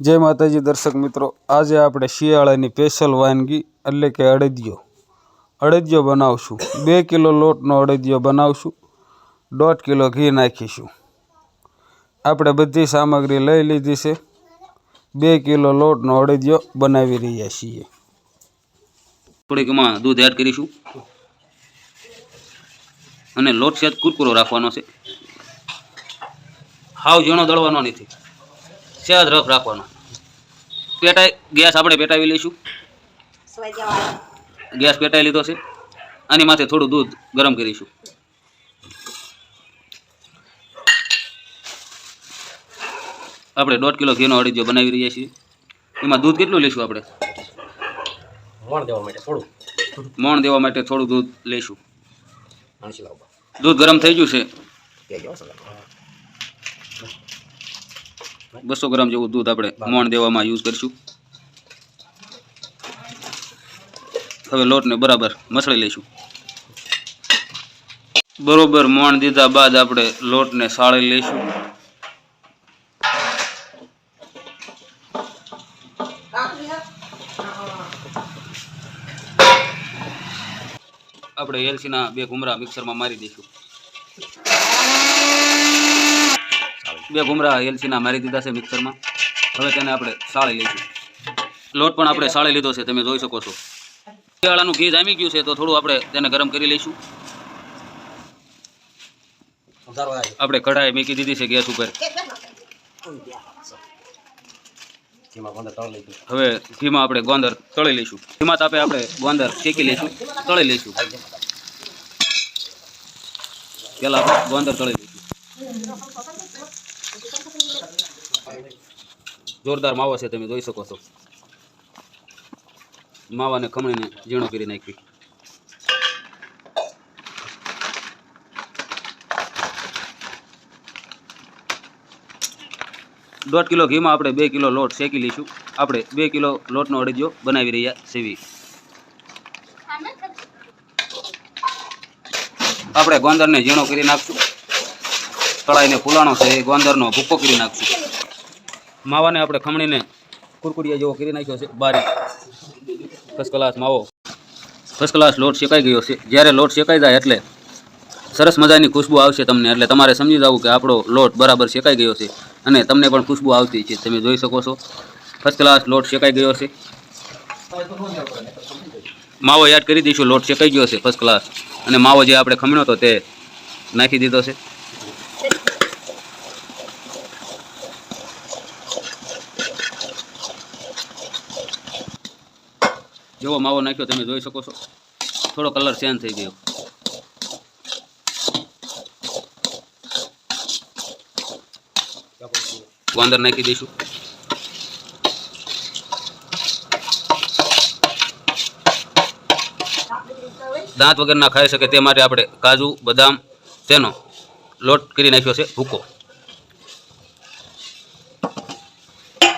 જય માતાજી દર્શક મિત્રો, આજે આપણે શિયાળાની સ્પેશિયલ વાનગી એટલે કે અડદિયો. અડદિયો બનાવશું. બે કિલો લોટનો અડદિયો બનાવશું. દોઢ કિલો ઘી નાખીશું. આપણે બધી સામગ્રી લઈ લીધી છે. બે કિલો લોટનો અડદિયો બનાવી રહ્યા છીએ. થોડીક એમાં દૂધ એડ કરીશું. અને લોટ છે કુરકુરો રાખવાનો છે. હાવ ઝીણો દળવાનો નથી. સહેજ રફ રાખવાનો. પેટાઈ ગેસ આપણે પેટાવી લઈશું. ગેસ પેટાઈ લીધો છે. આની માથે થોડું દૂધ ગરમ કરીશું. આપણે દોઢ કિલો ઘીનો અડીજો બનાવી રહ્યા છીએ. એમાં દૂધ કેટલું લઈશું આપણે? મોણ દેવા માટે થોડું. મોણ દેવા માટે થોડું દૂધ લઈશું. દૂધ ગરમ થઈ ગયું છે? બસો ગ્રામ જેવું દૂધ આપણે મોણ દેવામાં યુઝ કરીશું. હવે લોટને બરાબર મસળી લઈશું. બરોબર મોણ દીધા બાદ આપણે લોટને સાળી લઈશું. આપણે એલસીના બે ઘુમરા મિક્સરમાં મારી દઈશું. બે ભૂમરા એલસીના મારી દીધા છે મિક્સરમાં. હવે તેને આપણે સાળી લઈશું. લોટ પણ આપણે સાળી લીધો છે, તમે જોઈ શકો છો. શિયાળાનું ઘી જામી ગયું છે, તો થોડું આપણે તેને ગરમ કરી લઈશું. આપણે કઢાઈ મૂકી દીધી છે ગેસ ઉપર. હવે ઘીમાં આપણે ગોંદર તળી લઈશું. ઘીમાં તાપે આપણે ગોંદર શેકી લઈશું, તળી લઈશું. આપણે ગોંદર તળી લઈશું. જોરદાર માવો છે તમે જોઈ શકો છો. માવાને ખમણીને ઝીણો કરી નાખી દોઢ કિલો ઘીમાં આપણે બે કિલો લોટ શેકી લઈશું. આપણે બે કિલો લોટનો અડદિયો બનાવી રહ્યા સેવી. આપણે ગોંદરને ઝીણો કરી નાખશું. તળાઈને ફૂલાણો છે, એ ગોંદરનો ભૂક્કો કરી નાખશું. માવાને આપણે ખમણીને કુરકુરિયા જેવો કરી નાખ્યો છે, બારી. ફર્સ્ટ ક્લાસ માવો. ફર્સ્ટ ક્લાસ લોટ શેકાઈ ગયો છે. જ્યારે લોટ શેકાઈ જાય એટલે સરસ મજાની ખુશ્બુ આવશે તમને. એટલે તમારે સમજી જવું કે આપણો લોટ બરાબર શેકાઈ ગયો છે અને તમને પણ ખુશ્બુ આવતી છે. તમે જોઈ શકો છો. ફર્સ્ટ ક્લાસ લોટ શેકાઈ ગયો છે. માવો યાદ કરી દઈશું, લોટ શેકાઈ ગયો છે, ફર્સ્ટ ક્લાસ. અને માવો જે આપણે ખમણ્યો હતો તે નાખી દીધો છે. જેવો માવો નાખ્યો, તમે જોઈ શકો છો. થોડો કલર ચેન્જ થઈ ગયો. ગોંદર નાખી દઈશું. દાંત વગરના ખાઈ શકે તે માટે આપણે કાજુ, બદામ તેનો લોટ કરી નાખ્યો છે, ભૂકો.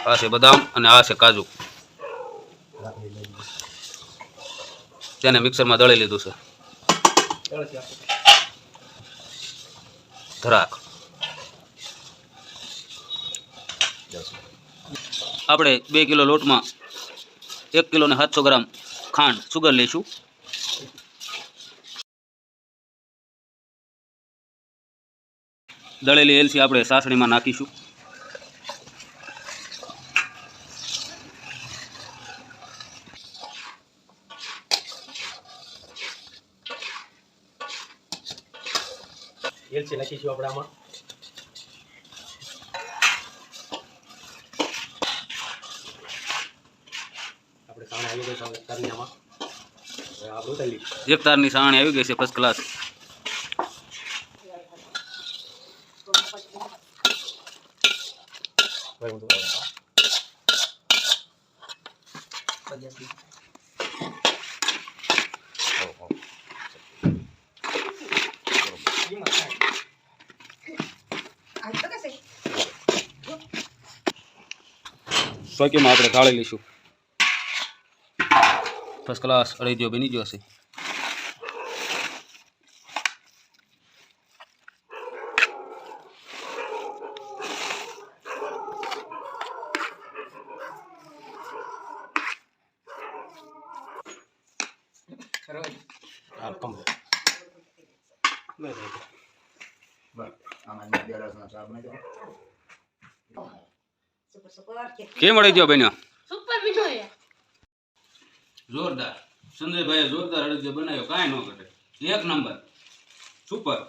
આ છે બદામ અને આ છે કાજુ. તેને મિક્સરમાં દળી લીધું છે. ધરાક. આપણે બે કિલો લોટમાં એક કિલો ને સાતસો ગ્રામ ખાંડ સુગર લઈશું. દળેલી એલસી આપણે સાસણીમાં નાખીશું. એલચી નાખીશું આપણે આમાં. આપણે સાણ આવી ગઈ છે તરણીયામાં આમાં. આપણે ઉતારી એક તારની આવી ગઈ છે ફર્સ્ટ ક્લાસ હું stoknya matre kali lisu. Pas class radio ini juga sih. Alhamdulillah. Baik. Baik. Aman di atas itu. કેમ અડી ગયો બન્યો સુપર બન્યો જોરદાર સંજયભાઈએ જોરદાર અડદિયો બનાવ્યો કાંઈ ન ઘટે એક નંબર સુપર